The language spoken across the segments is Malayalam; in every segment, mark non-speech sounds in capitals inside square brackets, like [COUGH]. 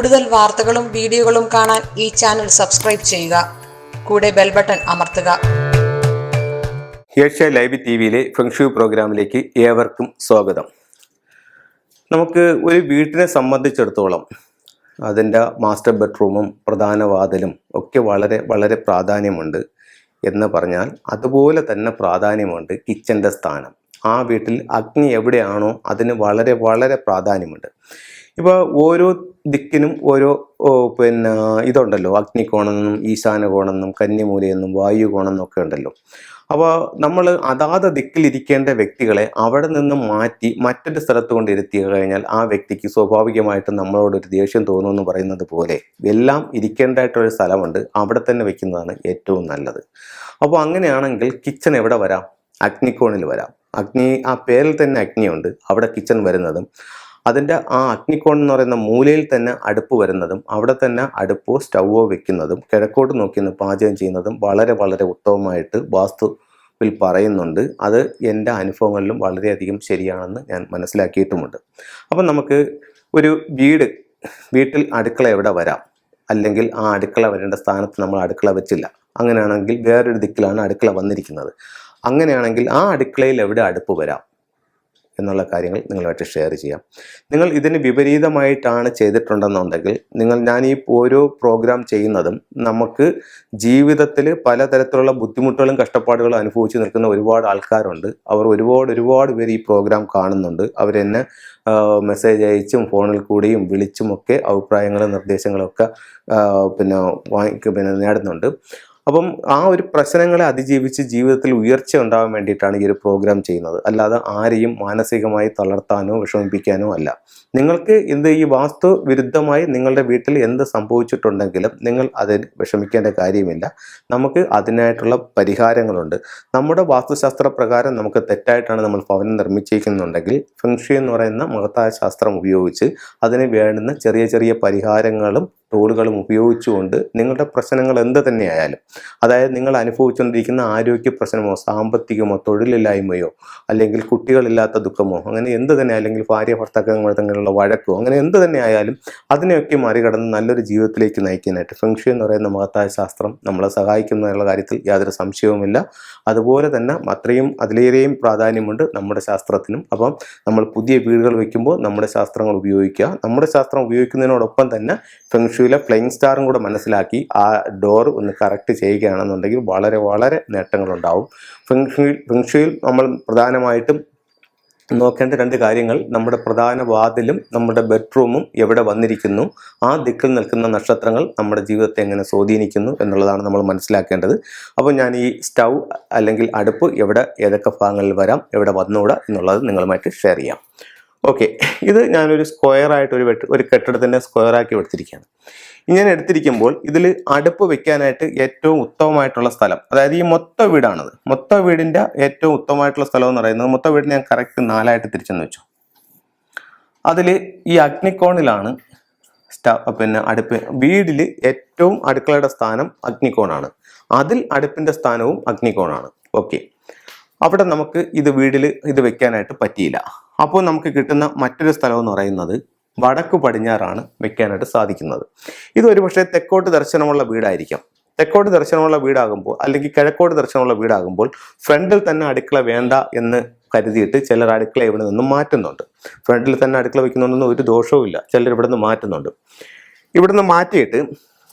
കൂടുതൽ വാർത്തകളും വീഡിയോകളും കാണാൻ ഈ ചാനൽ സബ്സ്ക്രൈബ് ചെയ്യുക. കൂടെ ബെൽ ബട്ടൺ അമർത്തുക. ഏഷ്യ ലൈവ് ടി വിയിലെ ഫെങ്ഷു പ്രോഗ്രാമിലേക്ക് ഏവർക്കും സ്വാഗതം. നമുക്ക് ഒരു വീട്ടിനെ സംബന്ധിച്ചിടത്തോളം അതിന്റെ മാസ്റ്റർ ബെഡ്റൂമും പ്രധാന വാതിലും ഒക്കെ വളരെ വളരെ പ്രാധാന്യമുണ്ട് എന്ന് പറഞ്ഞാൽ അതുപോലെ തന്നെ പ്രാധാന്യമുണ്ട് കിച്ചന്റെ സ്ഥാനം. ആ വീട്ടിൽ അഗ്നി എവിടെയാണോ അതിന് വളരെ വളരെ പ്രാധാന്യമുണ്ട്. ഇപ്പോൾ ഓരോ ദിക്കിനും ഓരോ പിന്നെ ഇതുണ്ടല്ലോ. അഗ്നികോണെന്നും ഈശാന കോണെന്നും കന്യമൂലയെന്നും വായു കോണെന്നും ഒക്കെ ഉണ്ടല്ലോ. അപ്പോൾ നമ്മൾ അതാത് ദിക്കിലിരിക്കേണ്ട വ്യക്തികളെ അവിടെ നിന്ന് മാറ്റി മറ്റൊരു സ്ഥലത്ത് കൊണ്ട് ഇരുത്തി കഴിഞ്ഞാൽ ആ വ്യക്തിക്ക് സ്വാഭാവികമായിട്ടും നമ്മളോടൊരു ദേഷ്യം തോന്നുമെന്ന് പറയുന്നത് പോലെ എല്ലാം ഇരിക്കേണ്ടതായിട്ടൊരു സ്ഥലമുണ്ട്. അവിടെ തന്നെ വെക്കുന്നതാണ് ഏറ്റവും നല്ലത്. അപ്പോൾ അങ്ങനെയാണെങ്കിൽ കിച്ചൺ എവിടെ വരാം? അഗ്നികോണിൽ വരാം. അഗ്നി ആ പേരിൽ തന്നെ അഗ്നിയുണ്ട്. അവിടെ കിച്ചൺ വരുന്നതും അതിന്റെ ആ അഗ്നിക്കോൺ എന്ന് പറയുന്ന മൂലയിൽ തന്നെ അടുപ്പ് വരുന്നതും അവിടെ തന്നെ അടുപ്പോ സ്റ്റൗവോ വെക്കുന്നതും കിഴക്കോട്ട് നോക്കി നിന്ന് പാചകം ചെയ്യുന്നതും വളരെ വളരെ ഉത്തമമായിട്ട് വാസ്തുവിൽ പറയുന്നുണ്ട്. അത് എന്റെ അനുഭവങ്ങളിലും വളരെയധികം ശരിയാണെന്ന് ഞാൻ മനസ്സിലാക്കിയിട്ടുമുണ്ട്. അപ്പം നമുക്ക് ഒരു വീട് വീട്ടിൽ അടുക്കള എവിടെ വരാം? അല്ലെങ്കിൽ ആ അടുക്കള വരേണ്ട സ്ഥാനത്ത് നമ്മൾ അടുക്കള വെച്ചില്ല. അങ്ങനെയാണെങ്കിൽ വേറൊരു ദിക്കിലാണ് അടുക്കള വന്നിരിക്കുന്നത്. അങ്ങനെയാണെങ്കിൽ ആ അടുക്കളയിൽ എവിടെ അടുപ്പ് വരാം? എന്നുള്ള കാര്യങ്ങൾ നിങ്ങളുമായിട്ട് ഷെയർ ചെയ്യാം. നിങ്ങൾ ഇതിന് വിപരീതമായിട്ടാണ് ചെയ്തിട്ടുണ്ടെന്നുണ്ടെങ്കിൽ നിങ്ങൾ ഞാൻ ഈ ഓരോ പ്രോഗ്രാം ചെയ്യുന്നതും നമുക്ക് ജീവിതത്തിൽ പലതരത്തിലുള്ള ബുദ്ധിമുട്ടുകളും കഷ്ടപ്പാടുകളും അനുഭവിച്ച് നിൽക്കുന്ന ഒരുപാട് ആൾക്കാരുണ്ട്. അവർ ഒരുപാട് ഒരുപാട് പേര് ഈ പ്രോഗ്രാം കാണുന്നുണ്ട്. അവരെന്നെ മെസ്സേജ് അയച്ചും ഫോണിൽ കൂടിയും വിളിച്ചുമൊക്കെ അഭിപ്രായങ്ങളും നിർദ്ദേശങ്ങളൊക്കെ പിന്നെ വാങ്ങിക്കും പിന്നെ നേടുന്നുണ്ട്. അപ്പം ആ ഒരു പ്രശ്നങ്ങളെ അതിജീവിച്ച് ജീവിതത്തിൽ ഉയർച്ച ഉണ്ടാവാൻ വേണ്ടിയിട്ടാണ് ഈ ഒരു പ്രോഗ്രാം ചെയ്യുന്നത്. അല്ലാതെ ആരെയും മാനസികമായി തളർത്താനോ വിഷമിപ്പിക്കാനോ അല്ല. നിങ്ങൾക്ക് എന്ത് ഈ വാസ്തു വിരുദ്ധമായി നിങ്ങളുടെ വീട്ടിൽ എന്ത് സംഭവിച്ചിട്ടുണ്ടെങ്കിലും നിങ്ങൾ അതിന് വിഷമിക്കേണ്ട കാര്യമില്ല. നമുക്ക് അതിനായിട്ടുള്ള പരിഹാരങ്ങളുണ്ട്. നമ്മുടെ വാസ്തുശാസ്ത്ര പ്രകാരം നമുക്ക് തെറ്റായിട്ടാണ് നമ്മൾ ഭവനം നിർമ്മിച്ചിരിക്കുന്നുണ്ടെങ്കിൽ ഫെങ്ഷി എന്ന് പറയുന്ന മഹത്തായ ശാസ്ത്രം ഉപയോഗിച്ച് അതിന് വേണ്ടുന്ന ചെറിയ ചെറിയ പരിഹാരങ്ങളും ടൂളുകളും ഉപയോഗിച്ചുകൊണ്ട് നിങ്ങളുടെ പ്രശ്നങ്ങൾ എന്ത് തന്നെയായാലും അതായത് നിങ്ങൾ അനുഭവിച്ചുകൊണ്ടിരിക്കുന്ന ആരോഗ്യ പ്രശ്നമോ സാമ്പത്തികമോ തൊഴിലില്ലായ്മയോ അല്ലെങ്കിൽ കുട്ടികളില്ലാത്ത ദുഃഖമോ അങ്ങനെ എന്ത് തന്നെ അല്ലെങ്കിൽ ഭാര്യ ഭർത്താക്കങ്ങൾ തമ്മിലുള്ള വഴക്കോ അങ്ങനെ എന്ത് തന്നെ ആയാലും അതിനെയൊക്കെ മറികടന്ന് നല്ലൊരു ജീവിതത്തിലേക്ക് നയിക്കാനായിട്ട് ഫെങ്ഷു എന്ന് പറയുന്ന മഹത്തായ ശാസ്ത്രം നമ്മളെ സഹായിക്കുന്നതിനുള്ള കാര്യത്തിൽ യാതൊരു സംശയവുമില്ല. അതുപോലെ തന്നെ അത്രയും അതിലേറെയും പ്രാധാന്യമുണ്ട് നമ്മുടെ ശാസ്ത്രത്തിനും. അപ്പം നമ്മൾ പുതിയ വീടുകൾ വയ്ക്കുമ്പോൾ നമ്മുടെ ശാസ്ത്രങ്ങൾ ഉപയോഗിക്കുക. നമ്മുടെ ശാസ്ത്രം ഉപയോഗിക്കുന്നതിനോടൊപ്പം തന്നെ ഫെങ്ഷുയിലെ ഫ്ലൈങ് സ്റ്റാറും കൂടെ മനസ്സിലാക്കി ആ ഡോർ ഒന്ന് കറക്റ്റ് ചെയ്യുകയാണെന്നുണ്ടെങ്കിൽ വളരെ വളരെ നേട്ടങ്ങളുണ്ടാവും. ഫെങ്ഷുയിൽ നമ്മൾ പ്രധാനമായിട്ടും നോക്കേണ്ട രണ്ട് കാര്യങ്ങൾ നമ്മുടെ പ്രധാന വാതിലും നമ്മുടെ ബെഡ്റൂമും എവിടെ വന്നിരിക്കുന്നു ആ ദിക്കിൽ നിൽക്കുന്ന നക്ഷത്രങ്ങൾ നമ്മുടെ ജീവിതത്തെ എങ്ങനെ സ്വാധീനിക്കുന്നു എന്നുള്ളതാണ് നമ്മൾ മനസ്സിലാക്കേണ്ടത്. അപ്പോൾ ഞാൻ ഈ സ്റ്റൗ അല്ലെങ്കിൽ അടുപ്പ് എവിടെ ഏതൊക്കെ ഭാഗങ്ങളിൽ വരാം എവിടെ വന്നുകൂടാ എന്നുള്ളത് നിങ്ങളുമായിട്ട് ഷെയർ ചെയ്യാം. ഓക്കെ [LAUGHS] ഇത് ഞാനൊരു സ്ക്വയർ ആയിട്ട് ഒരു ഒരു കെട്ടിടത്തിന്റെ സ്ക്വയർ ആക്കി എടുത്തിരിക്കുകയാണ്. ഇങ്ങനെ എടുത്തിരിക്കുമ്പോൾ ഇതിൽ അടുപ്പ് വെക്കാനായിട്ട് ഏറ്റവും ഉത്തമമായിട്ടുള്ള സ്ഥലം അതായത് ഈ മൊത്ത വീടാണത്. മൊത്ത വീടിന്റെ ഏറ്റവും ഉത്തമമായിട്ടുള്ള സ്ഥലം എന്ന് പറയുന്നത് മൊത്ത വീടിന് ഞാൻ കറക്റ്റ് നാലായിട്ട് തിരിച്ചെന്ന് വെച്ചു. അതിൽ ഈ അഗ്നിക്കോണിലാണ് പിന്നെ അടുപ്പ്. വീടിൽ ഏറ്റവും അടുക്കളയുടെ സ്ഥാനം അഗ്നിക്കോണാണ് അതിൽ അടുപ്പിന്റെ സ്ഥാനവും അഗ്നിക്കോണാണ് ഓക്കെ അവിടെ നമുക്ക് ഇത് വീടിൽ ഇത് വെക്കാനായിട്ട് പറ്റിയില്ല. അപ്പോൾ നമുക്ക് കിട്ടുന്ന മറ്റൊരു സ്ഥലം എന്ന് പറയുന്നത് വടക്ക് പടിഞ്ഞാറാണ് വെക്കാനായിട്ട് സാധിക്കുന്നത്. ഇത് ഒരുപക്ഷെ തെക്കോട്ട് ദർശനമുള്ള വീടായിരിക്കാം. തെക്കോട്ട് ദർശനമുള്ള വീടാകുമ്പോൾ അല്ലെങ്കിൽ കിഴക്കോട്ട് ദർശനമുള്ള വീടാകുമ്പോൾ ഫ്രണ്ടിൽ തന്നെ അടുക്കള വേണ്ട എന്ന് കരുതിയിട്ട് ചിലർ അടുക്കള ഇവിടെ നിന്ന് മാറ്റുന്നുണ്ട്. ഫ്രണ്ടിൽ തന്നെ അടുക്കള വയ്ക്കുന്നുണ്ടെന്ന് ഒരു ദോഷവും ഇല്ല ചിലർ ഇവിടെ നിന്ന് മാറ്റുന്നുണ്ട്. ഇവിടുന്ന് മാറ്റിയിട്ട്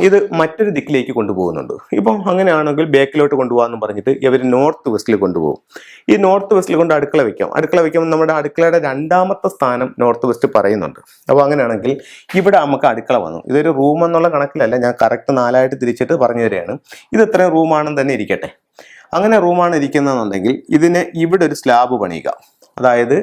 ഇത് മറ്റൊരു ദിക്കിലേക്ക് കൊണ്ടുപോകുന്നുണ്ട്. ഇപ്പം അങ്ങനെയാണെങ്കിൽ ബേക്കിലോട്ട് കൊണ്ടുപോകാമെന്ന് പറഞ്ഞിട്ട് ഇവർ നോർത്ത് വെസ്റ്റിൽ കൊണ്ടുപോകും. ഈ നോർത്ത് വെസ്റ്റിൽ കൊണ്ട് അടുക്കള വയ്ക്കാം അടുക്കള വയ്ക്കുമ്പോൾ നമ്മുടെ അടുക്കളയുടെ രണ്ടാമത്തെ സ്ഥാനം നോർത്ത് വെസ്റ്റ് പറയുന്നുണ്ട്. അപ്പോൾ അങ്ങനെയാണെങ്കിൽ ഇവിടെ നമുക്ക് അടുക്കള വന്നു. ഇതൊരു റൂം എന്നുള്ള കണക്കിലല്ല ഞാൻ കറക്റ്റ് നാലായിട്ട് തിരിച്ചിട്ട് പറഞ്ഞു തരികയാണ് ഇത് ഇത്രയും റൂമാണെന്ന് തന്നെ ഇരിക്കട്ടെ. അങ്ങനെ റൂമാണ് ഇരിക്കുന്നതെന്നുണ്ടെങ്കിൽ ഇതിന് ഇവിടെ ഒരു സ്ലാബ് പണിയുക. അതായത്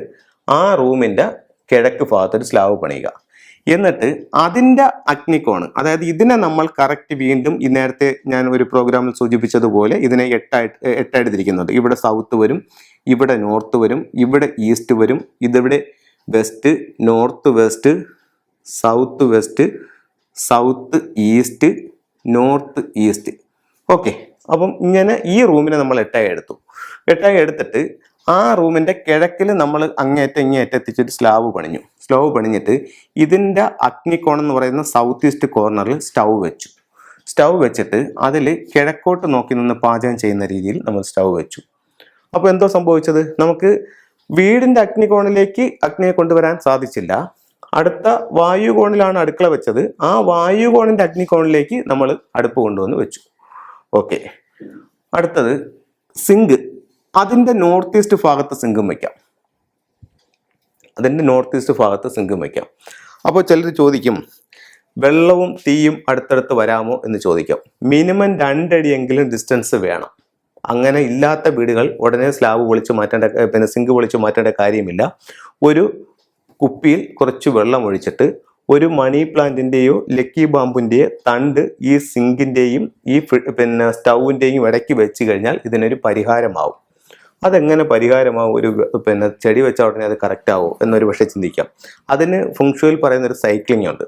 ആ റൂമിന്റെ കിഴക്ക് ഭാഗത്തൊരു സ്ലാബ് പണിയുക. എന്നിട്ട് അതിന്റെ അഗ്നിക്കോണ് അതായത് ഇതിനെ നമ്മൾ കറക്റ്റ് വീണ്ടും ഈ നേരത്തെ ഞാൻ ഒരു പ്രോഗ്രാമിൽ സൂചിപ്പിച്ചതുപോലെ ഇതിനെ എട്ടായിട്ട് എട്ടായിട്ട് തിരിക്കുന്നുണ്ട് ഇവിടെ സൗത്ത് വരും ഇവിടെ നോർത്ത് വരും ഇവിടെ ഈസ്റ്റ് വരും ഇതിവിടെ west north west south west south east north east okay അപ്പം ഇങ്ങനെ ഈ റൂമിനെ നമ്മൾ എട്ടായി എടുത്തു. എട്ടായി എടുത്തിട്ട് ആ റൂമിന്റെ കിഴക്കിൽ നമ്മൾ അങ്ങേറ്റം ഇങ്ങേറ്റം എത്തിച്ചൊരു സ്ലാവ് പണിഞ്ഞു. സ്ലാബ് പണിഞ്ഞിട്ട് ഇതിന്റെ അഗ്നികോണം എന്ന് പറയുന്ന സൗത്ത് ഈസ്റ്റ് കോർണറിൽ സ്റ്റൗ വെച്ചു. സ്റ്റൗ വെച്ചിട്ട് അതിൽ കിഴക്കോട്ട് നോക്കി നിന്ന് പാചകം ചെയ്യുന്ന രീതിയിൽ നമ്മൾ സ്റ്റൗ വെച്ചു. അപ്പോൾ എന്തോ സംഭവിച്ചത്? നമുക്ക് വീടിന്റെ അഗ്നികോണിലേക്ക് അഗ്നിയെ കൊണ്ടുവരാൻ സാധിച്ചില്ല. അടുത്ത വായുകോണിലാണ് അടുക്കള വെച്ചത്. ആ വായുകോണിന്റെ അഗ്നികോണിലേക്ക് നമ്മൾ അടുപ്പ് കൊണ്ടുവന്ന് വെച്ചു. ഓക്കെ. അടുത്തത് സിങ്ക്. അതിന്റെ നോർത്ത് ഈസ്റ്റ് ഭാഗത്ത് സിംഗം വയ്ക്കാം. അതിന്റെ നോർത്ത് ഈസ്റ്റ് ഭാഗത്ത് സിംഗം വയ്ക്കാം. അപ്പോൾ ചിലർ ചോദിക്കും വെള്ളവും തീയും അടുത്തടുത്ത് വരാമോ എന്ന് ചോദിക്കാം. മിനിമം രണ്ടടിയെങ്കിലും ഡിസ്റ്റൻസ് വേണം. അങ്ങനെ ഇല്ലാത്ത വീടുകൾ ഉടനെ സ്ലാബ് പൊളിച്ച് മാറ്റേണ്ട പിന്നെ സിങ്ക് പൊളിച്ച് മാറ്റേണ്ട കാര്യമില്ല. ഒരു കുപ്പിയിൽ കുറച്ച് വെള്ളം ഒഴിച്ചിട്ട് ഒരു മണി പ്ലാന്റിന്റെയോ ലക്കി ബാമ്പിന്റെയോ തണ്ട് ഈ സിങ്കിന്റെയും ഈ പിന്നെ സ്റ്റൗവിന്റെയും ഇടയ്ക്ക് വെച്ച് കഴിഞ്ഞാൽ ഇതിനൊരു പരിഹാരമാവും. അതെങ്ങനെ പരിഹാരമാവും? ഒരു പിന്നെ ചെടി വെച്ച ഉടനെ അത് കറക്റ്റ് ആവും എന്നൊരു പക്ഷേ ചിന്തിക്കാം. അതിന് ഫുങ്ഷുവിൽ പറയുന്ന ഒരു സൈക്ലിംഗ് ഉണ്ട്.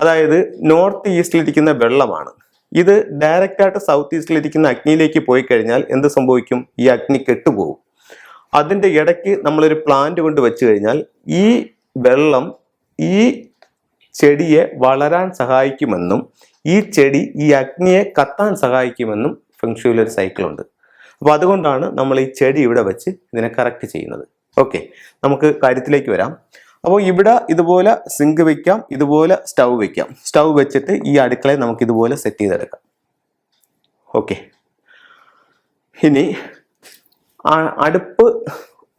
അതായത് നോർത്ത് ഈസ്റ്റിലിരിക്കുന്ന വെള്ളമാണ്. ഇത് ഡയറക്റ്റായിട്ട് സൗത്ത് ഈസ്റ്റിലിരിക്കുന്ന അഗ്നിയിലേക്ക് പോയി കഴിഞ്ഞാൽ എന്ത് സംഭവിക്കും? ഈ അഗ്നി കെട്ടുപോകും. അതിന്റെ ഇടയ്ക്ക് നമ്മളൊരു പ്ലാന്റ് കൊണ്ട് വെച്ച് കഴിഞ്ഞാൽ ഈ വെള്ളം ഈ ചെടിയെ വളരാൻ സഹായിക്കുമെന്നും ഈ ചെടി ഈ അഗ്നിയെ കത്താൻ സഹായിക്കുമെന്നും ഫെങ്ഷുവിൽ ഒരു സൈക്കിളുണ്ട് അപ്പോൾ അതുകൊണ്ടാണ് നമ്മൾ ഈ ചെടി ഇവിടെ വെച്ച് ഇതിനെ കറക്റ്റ് ചെയ്യുന്നത്. ഓക്കെ നമുക്ക് കാര്യത്തിലേക്ക് വരാം. അപ്പോൾ ഇവിടെ ഇതുപോലെ സിങ്ക് വെക്കാം ഇതുപോലെ സ്റ്റൗ വെക്കാം. സ്റ്റൗ വെച്ചിട്ട് ഈ അടുക്കളയെ നമുക്ക് ഇതുപോലെ സെറ്റ് ചെയ്തെടുക്കാം. ഓക്കെ ഇനി അടുപ്പ്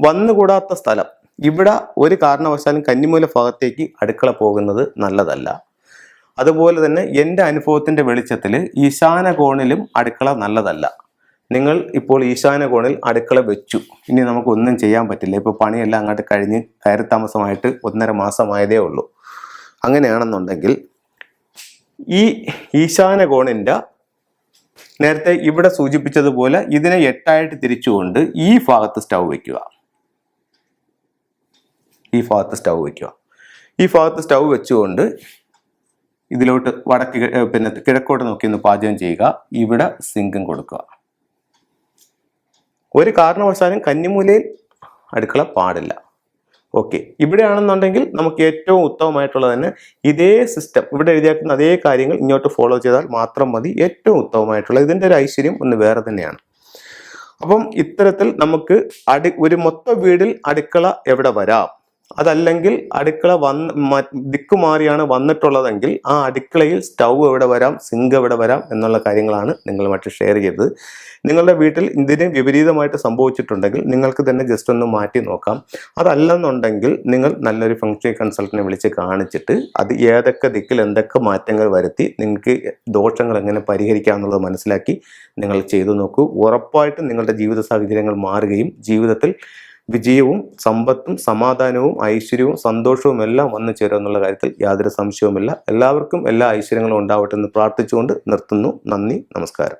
വന്നുകൂടാത്ത സ്ഥലം. ഇവിടെ ഒരു കാരണവശാലും കന്നിമൂല ഭാഗത്തേക്ക് അടുക്കള പോകുന്നത് നല്ലതല്ല. അതുപോലെ തന്നെ എന്റെ അനുഭവത്തിന്റെ വെളിച്ചത്തിൽ ഈശാന കോണിലും അടുക്കള നല്ലതല്ല. നിങ്ങൾ ഇപ്പോൾ ഈശാന കോണിൽ അടുക്കള വെച്ചു. ഇനി നമുക്ക് ഒന്നും ചെയ്യാൻ പറ്റില്ല. ഇപ്പോൾ പണിയെല്ലാം അങ്ങോട്ട് കഴിഞ്ഞ് കയറി താമസമായിട്ട് ഒന്നര മാസമായതേ ഉള്ളൂ. അങ്ങനെയാണെന്നുണ്ടെങ്കിൽ ഈ ഈശാന കോണിന്റെ നേരത്തെ ഇവിടെ സൂചിപ്പിച്ചതുപോലെ ഇതിനെ എട്ടായിട്ട് തിരിച്ചുകൊണ്ട് ഈ ഭാഗത്ത് സ്റ്റൗ വയ്ക്കുക ഈ ഭാഗത്ത് സ്റ്റൗ വയ്ക്കുക ഈ ഭാഗത്ത് സ്റ്റൗ വെച്ചുകൊണ്ട് ഇതിലോട്ട് വടക്ക് പിന്നെ കിഴക്കോട്ട് നോക്കി ഒന്ന് പാചകം ചെയ്യുക. ഇവിടെ സിങ്കും കൊടുക്കുക. ഒരു കാരണവശാലും കന്നിമൂലയിൽ അടുക്കള പാടില്ല. ഓക്കെ. ഇവിടെയാണെന്നുണ്ടെങ്കിൽ നമുക്ക് ഏറ്റവും ഉത്തമമായിട്ടുള്ളത് തന്നെ ഇതേ സിസ്റ്റം ഇവിടെ എഴുതിയാക്കുന്ന അതേ കാര്യങ്ങൾ ഇങ്ങോട്ട് ഫോളോ ചെയ്താൽ മാത്രം മതി. ഏറ്റവും ഉത്തമമായിട്ടുള്ള ഇതിന്റെ ഒരു ഐശ്വര്യം ഒന്ന് വേറെ തന്നെയാണ്. അപ്പം ഇത്തരത്തിൽ നമുക്ക് അടി ഒരു മൊത്ത വീടിൽ അടുക്കള എവിടെ വരാം? അതല്ലെങ്കിൽ അടുക്കള വന്ന് ദിക്കുമാറിയാണ് ദിക്ക് മാറിയാണ് വന്നിട്ടുള്ളതെങ്കിൽ ആ അടുക്കളയിൽ സ്റ്റൗ എവിടെ വരാം സിങ്ക് എവിടെ വരാം എന്നുള്ള കാര്യങ്ങളാണ് നിങ്ങൾ മറ്റു ഷെയർ ചെയ്തത്. നിങ്ങളുടെ വീട്ടിൽ ഇതിന് വിപരീതമായിട്ട് സംഭവിച്ചിട്ടുണ്ടെങ്കിൽ നിങ്ങൾക്ക് തന്നെ ജസ്റ്റ് ഒന്ന് മാറ്റി നോക്കാം. അതല്ലെന്നുണ്ടെങ്കിൽ നിങ്ങൾ നല്ലൊരു ഫംഗ്ഷൻ കൺസൾട്ടനെ വിളിച്ച് കാണിച്ചിട്ട് അത് ഏതൊക്കെ ദിക്കിൽ എന്തൊക്കെ മാറ്റങ്ങൾ വരുത്തി നിങ്ങൾക്ക് ദോഷങ്ങൾ എങ്ങനെ പരിഹരിക്കാം എന്നുള്ളത് മനസ്സിലാക്കി നിങ്ങൾ ചെയ്തു നോക്കൂ. ഉറപ്പായിട്ടും നിങ്ങളുടെ ജീവിത സാഹചര്യങ്ങൾ മാറുകയും ജീവിതത്തിൽ വിജയവും സമ്പത്തും സമാധാനവും ഐശ്വര്യവും സന്തോഷവും എല്ലാം വന്നു ചേരും എന്നുള്ള കാര്യത്തിൽ യാതൊരു സംശയവുമില്ല. എല്ലാവർക്കും എല്ലാ ഐശ്വര്യങ്ങളും ഉണ്ടാവട്ടെ എന്ന് പ്രാർത്ഥിച്ചുകൊണ്ട് നിർത്തുന്നു. നന്ദി നമസ്കാരം.